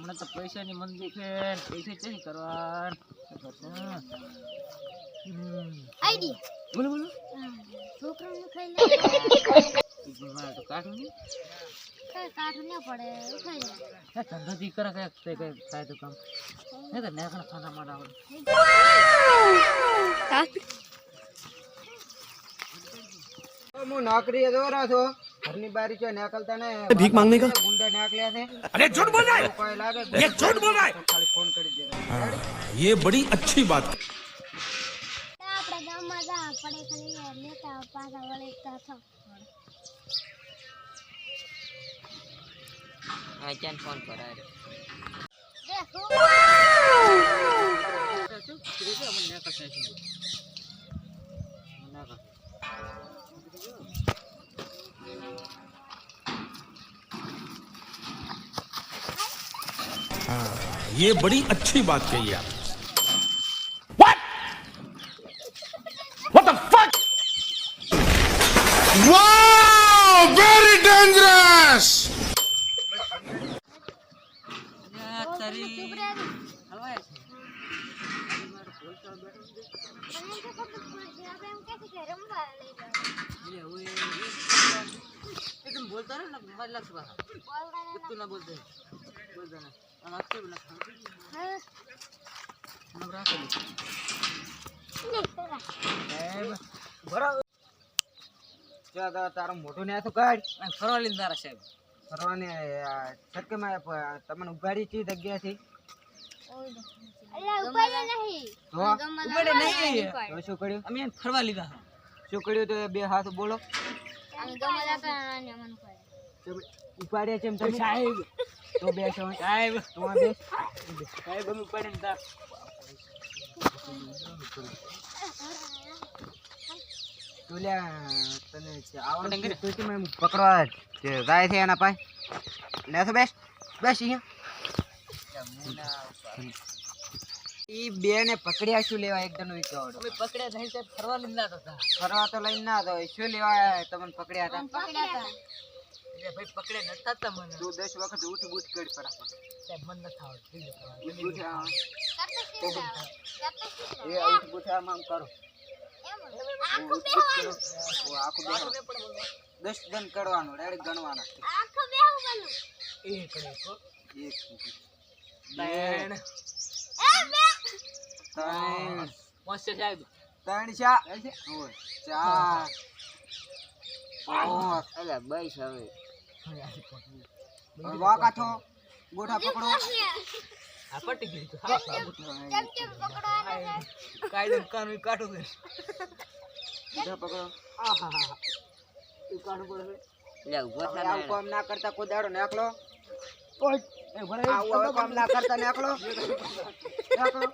હમણાં તો પૈસાની મંદી છે પૈસા ચેક કરવા આઈડિયા. બોલો બોલો. છોકરાને ખાઈ લે. તો કાઢું નહીં. કઈ ન પડે ઉઠાઈ લે. ધંધો જી કરે કઈ તે કઈ થાય તો કામ. હે તો નેકણ ખાના માં આવે હું? નોકરી દોરા છો. ઘરની બારી છે નીકળતા ને ભીખ માંગને કા ગુંડા નીકળ્યા છે अरे झूठ बोल रहा है કોઈ લાગે ये झूठ बोल रहा है તો ખાલી ફોન કરી દેજો ये बड़ी अच्छी बात આપણે ગામમાં જા પડે ખાલી લેતા પાછા વળે થા હા ચાલ ફોન કરાય દેખો શું કીધું છે અમને નેકળ हाँ, ये बड़ी अच्छी बात कही आप Thank you. મારી લાગશે પાછા બોલતા ને તું ના બોલતો બોલતો ના આમ આખી બોલા હા આમ રાખો લે તારા જો તો તારું મોઢું ને તો કાઢ ફરવા લઈને તારા સાહેબ. ફરવાને સત્યમાં તમને ઉગાડી ચી જગ્યાથી શું કર્યું અમે ફરવા લીધા શું કર્યું તો બે હાથ બોલો ઉપાડ્યા છે એમ તમે? સાહેબ. તો બેસો. સાહેબ. તો. આ બે સાહેબ અમે ઉપાડે ને તાર તો પકડવા જાય છે એના પાસે. બેસ. બેસ અહીંયા. ઈ બે ને પકડ્યા શું લેવા એકદમ વિચારો અમે પકડ્યા નહીં સાહેબ ફરવા લઈને ના હતા ફરવા તો લઈને ના તો શું લેવા તમને પકડ્યા હતા? પકડ્યા હતા. એટલે ભાઈ પકડ્યા નતા હતા મને. તું દસ વખત ઊઠ બૂટ કરી સાહેબ મન નથી આવડતું. ઊઠ. બૂટ આ- એ ઊઠ બૂટ આમ આમ કરો. આખું ઉઠ બૂટ કરો. બેહવાનું ઓ, આખું બેહવાનું. દસ દન કરવાનું ડાયરેક્ટ ગણવાના એક એક ત્રણ ત્રણ એ બે મસ્ત સાહેબ ત્રણ ચાર ઓય, ચાર પાંચ અલ્યા બાઈસ હવે વાકા છો ગોઠા પકડો આ પટી ગઈ તો ચમ ચમ પકડવાના છે કાયદો કાનૂન કાઢું છે ગોઠા પકડો આહા એ કાઢું પડે લે ઉભો હવે આવું કામ ના કરતા કોઈ દાડો નાખલો એ ભલે આવું હવે કામ ના કરતા નીકળો. નાખલો